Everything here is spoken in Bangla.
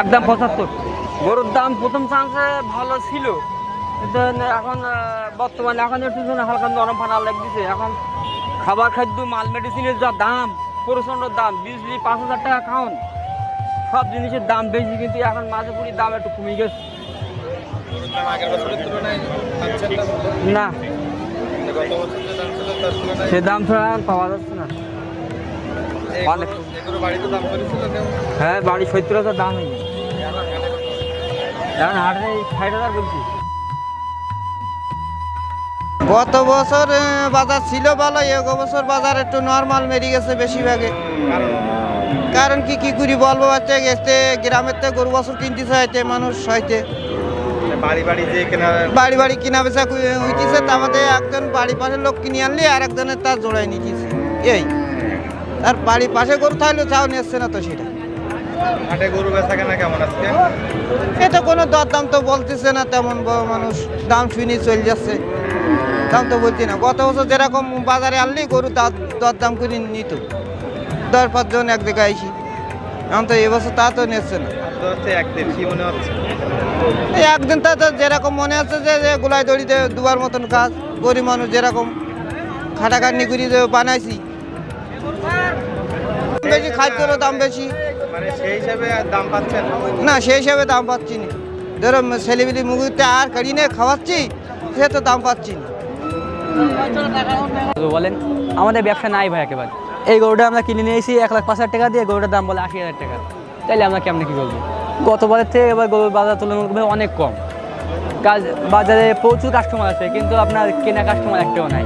একদম পঁচাত্তর। গরুর দাম প্রথম চান্সে ভালো ছিল। এখন বর্তমানে এখন একটু হালকা নরম ফাটা লাগতেছে। এখন খাবার খাদ্য, মাল মেডিসিনের যা দাম প্রচণ্ড দাম বিজলি পাঁচ হাজার টাকা খাওন, সব জিনিসের দাম বেশি, কিন্তু এখন মাঝে পুরি দাম একটু কমে গেছে। না। সে দাম ছাড়া পাওয়া যাচ্ছে না। অনেক। হ্যাঁ বাড়ি সত্তর হাজার দাম হয়ে গেছে এখন হাটে ষাট হাজার বলছি। গত বছর বাজার ছিল ভালো এক বছর বাজার একটু নর্মাল মেরে গেছে বেশিরভাগে। কারণ? কারণ কি কি করি বলব বাচ্চা গেছে গ্রামের থেকে গরু বছর কিনতে চাইতে মানুষ হইতে বাড়ি বাড়ি যে কেনা বাড়ি বাড়ি কিনা বেচা হইতেছে তার মধ্যে একজন বাড়ি পাশের লোক কিনে আনলি আর একজনের তার জোড়াই নিতেছে। এই। আর বাড়ির পাশে গরু থাকলে চাও নিচ্ছে না তো সেটা। হাটে গরু বেচা কেনা কেমন আজকে? এটা কোনো দরদাম তো বলতেছে না তেমন বড় মানুষ দাম শুনি চলে যাচ্ছে। দাম তো বলছি না। গত বছর যেরকম বাজারে আনলি গরু দর- দরদাম করে নিত। দশ পাঁচজন এক জায়গায় আইসি। এখন তো এবছর তা তো নিচ্ছে না। একদিন তা তো যেরকম মনে হচ্ছে যে যে গোলাই দড়িতে দুবার মতন কাজ গরিব মানুষ যেরকম খাটাখাটনি করে যে বানাইছি বেশি খাদ্যেরও দাম বেশি। মানে সেই হিসাবে আর দাম পাচ্ছেন না। সেই হিসাবে দাম পাচ্ছি না। ধরো ছেলেবিলি মুগুরতে আর কাড়ি নিয়ে খাওয়াচ্ছি সে তো দাম পাচ্ছি না। বলেন আমাদের ব্যবসা নাই ভাই একেবারে। এই গরুটা আমরা কিনে নিয়েছি এক লাখ পাঁচ হাজার টাকা দিয়ে গরুটার দাম বলে আশি হাজার টাকা। তাইলে আমরা কেমন কী করব? গতবারের থেকে এবার গরুর বাজার তুলনামূলকভাবে অনেক কম। কাজ বাজারে প্রচুর কাস্টমার আছে কিন্তু আপনার কেনা কাস্টমার একটাও নাই।